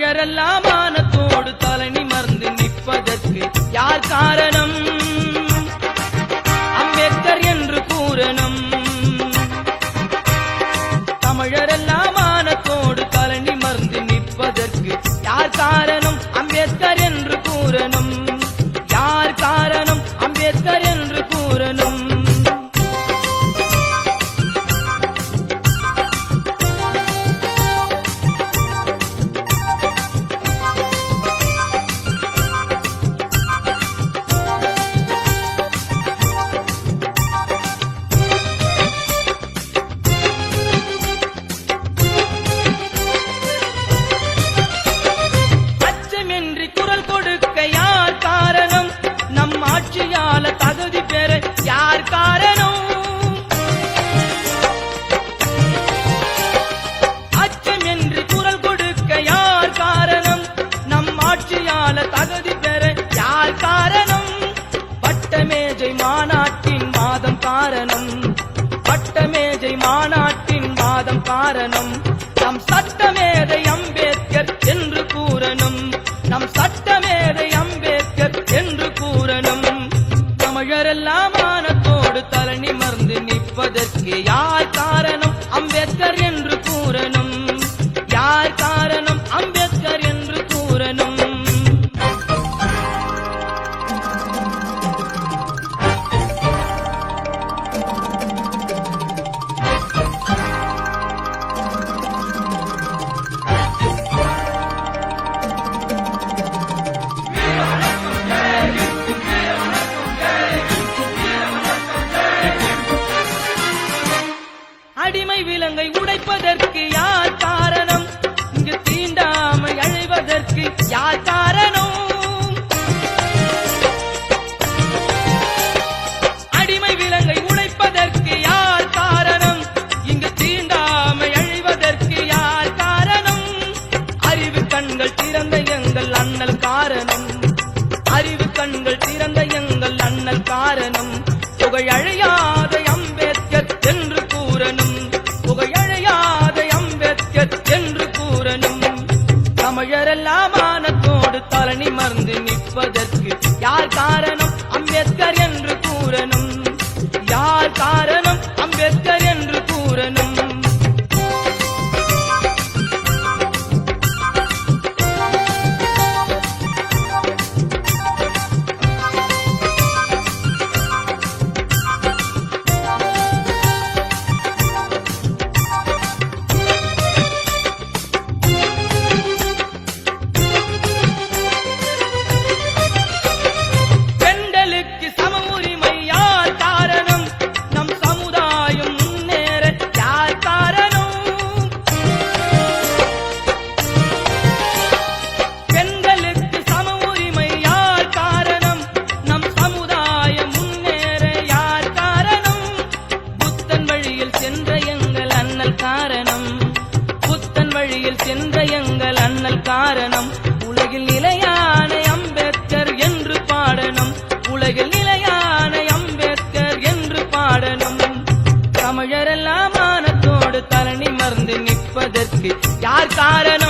தமிழரெல்லாம் மானத்தோடு தலை நிமர்ந்து நிற்பதற்கு யார் காரணம்? பட்டமேஜை மாநாட்டின் வாதம் காரணம் நம் சட்டமேதை அம்பேத்கர் அடிமை விலங்கை உடைப்பதற்கு யார் காரணம்? இங்கு தீண்டாமை அழிவதற்கு யார் காரணம்? அடிமை விலங்கை உடைப்பதற்கு யார் காரணம்? இங்கு தீண்டாமை அழிவதற்கு யார் காரணம்? அறிவு கண்கள் திறந்த எங்கள் அண்ணல் காரணம். அறிவு கண்கள் திறந்த எங்கள் அண்ணல் காரணம். நிற்பதற்கு யார் காரணம் வழியில் சென்ற எங்கள் அண்ணல் காரணம். புத்தன் வழியில் சென்ற எங்கள் அண்ணல் காரணம். உலகில் நிலையான அம்பேத்கர் என்று பாடணும். உலகில் நிலையான அம்பேத்கர் என்று பாடணும். தமிழரெல்லாம் மானத்தோடு தலை நிமர்ந்து நிற்பதற்கு யார் காரணம்?